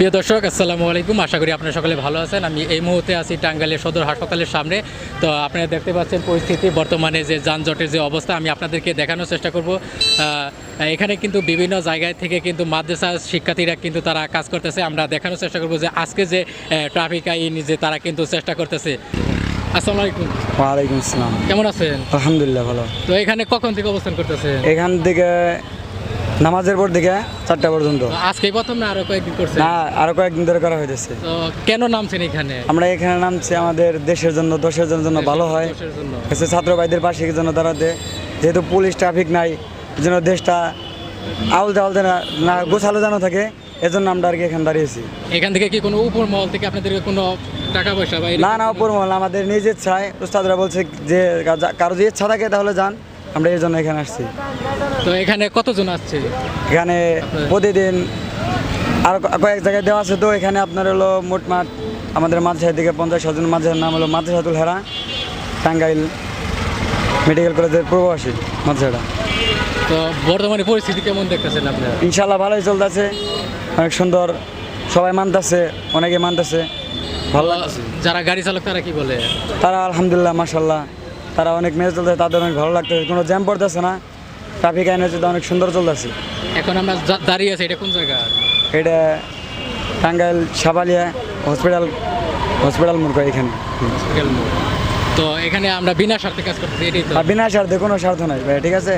প্রিয় দর্শক আসসালামু আলাইকুম। আশা করি আপনারা সকলে ভালো আছেন। আমি এই মুহূর্তে আছি টাঙ্গাইলের সদর হাসপাতালের সামনে। তো আপনারা দেখতে পাচ্ছেন পরিস্থিতি। বর্তমানে যে যানজটের যে অবস্থা আমি আপনাদেরকে দেখানোর চেষ্টা করব। এখানে কিন্তু বিভিন্ন জায়গায় থেকে কিন্তু মাদ্রাসা শিক্ষার্থীরা কিন্তু তারা কাজ করতেছে। আমরা দেখানোর চেষ্টা করব যে আজকে যে ট্রাফিক আইন যে তারা কিন্তু চেষ্টা করতেছে। আসসালামু আলাইকুম। ওয়ালাইকুম আসসালাম। কেমন আছেন? আলহামদুলিল্লাহ ভালো। তো এখানে কখন থেকে অবস্থান করতেছে এখান থেকে নামাজের পর থেকে চারটা পর্যন্ত। আজকে প্রথম না আরও কয়েকদিন করছে না আরও কয়েকদিন ধরে করা হইতেছে। তো কেন নামছেন এখানে? আমরা এখানে নামছি আমাদের দেশের জন্য দেশের জন্য জন্য ভালো হয়। দেশের জন্য। হচ্ছে ছাত্র ভাইদের পাশে জন্য দাঁড়াতে যেহেতু পুলিশ ট্রাফিক নাই জন্য দেশটা আউল আউলতে না গোছালো জানো থাকে এজন্য আমরা আর কি এখানে দাঁড়িয়েছি। এখান থেকে কি কোনো উপর মহল থেকে আপনাদের কোনো টাকা পয়সা বা না না উপর মহল আমাদের নিজের ইচ্ছায় উস্তাদরা বলছে যে কারও যে ইচ্ছা থাকে তাহলে যান। আমরা এই জন্য এখানে আসছি। তো এখানে কতজন আসছে? এখানে প্রতিদিন আর কয়েক জায়গায় দেওয়া আছে। তো এখানে আপনার হলো মোটমাট আমাদের মাদ্রাসা থেকে পঞ্চাশ জন মাদ্রাসার নাম হলো মাদ্রাসাতুল হেরা টাঙ্গাইল মেডিকেল কলেজের পূর্ববাসী মাদ্রাসাটা। তো বর্তমানে পরিস্থিতি কেমন দেখতেছেন আপনারা? ইনশাল্লাহ ভালোই চলতেছে। অনেক সুন্দর সবাই মানতেছে অনেকে মানতেছে। ভালো যারা গাড়ি চালক তারা কি বলে? তারা আলহামদুলিল্লাহ মাসাল্লাহ তারা অনেক ম্যাচ চলছে তাদের অনেক ভালো লাগতেছে কোনো জ্যাম পড়তেছে না। ট্রাফিক আইন হচ্ছে অনেক সুন্দর চলতেছে। এখন আমরা দাঁড়িয়ে আছি এটা কোন জায়গা? এটা টাঙ্গাইল সাবালিয়া হসপিটাল হসপিটাল মোড় এখানে। তো এখানে আমরা বিনা স্বার্থে কাজ করতেছি এটাই তো। বিনা স্বার্থে কোনো স্বার্থ নাই ভাই ঠিক আছে?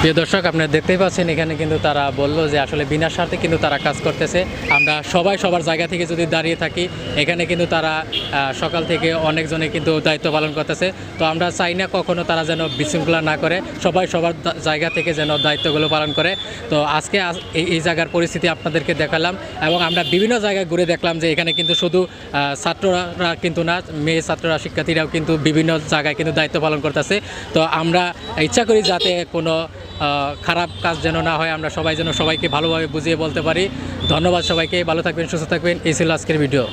প্রিয় দর্শক, আপনারা দেখতেই পাচ্ছেন, এখানে কিন্তু তারা বলল যে আসলে বিনা স্বার্থে কিন্তু তারা কাজ করতেছে। আমরা সবাই সবার জায়গা থেকে যদি দাঁড়িয়ে থাকি, এখানে কিন্তু তারা সকাল থেকে অনেকজনে কিন্তু দায়িত্ব পালন করতেছে। তো আমরা চাই না কখনো তারা যেন বিশৃঙ্খলা না করে, সবাই সবার জায়গা থেকে যেন দায়িত্বগুলো পালন করে। তো আজকে আজ- এই জায়গার পরিস্থিতি আপনাদেরকে দেখালাম এবং আমরা বিভিন্ন জায়গায় ঘুরে দেখলাম যে এখানে কিন্তু শুধু ছাত্ররা কিন্তু না, মেয়ে ছাত্ররা, শিক্ষার্থীরাও কিন্তু বিভিন্ন জায়গায় কিন্তু দায়িত্ব পালন করতেছে। তো আমরা ইচ্ছা করি যাতে কোনো খারাপ কাজ যেন না হয়, আমরা সবাই যেন সবাইকে ভালোভাবে বুঝিয়ে বলতে পারি। ধন্যবাদ সবাইকে, ভালো থাকবেন, সুস্থ থাকবেন। এই ছিল আজকের ভিডিও।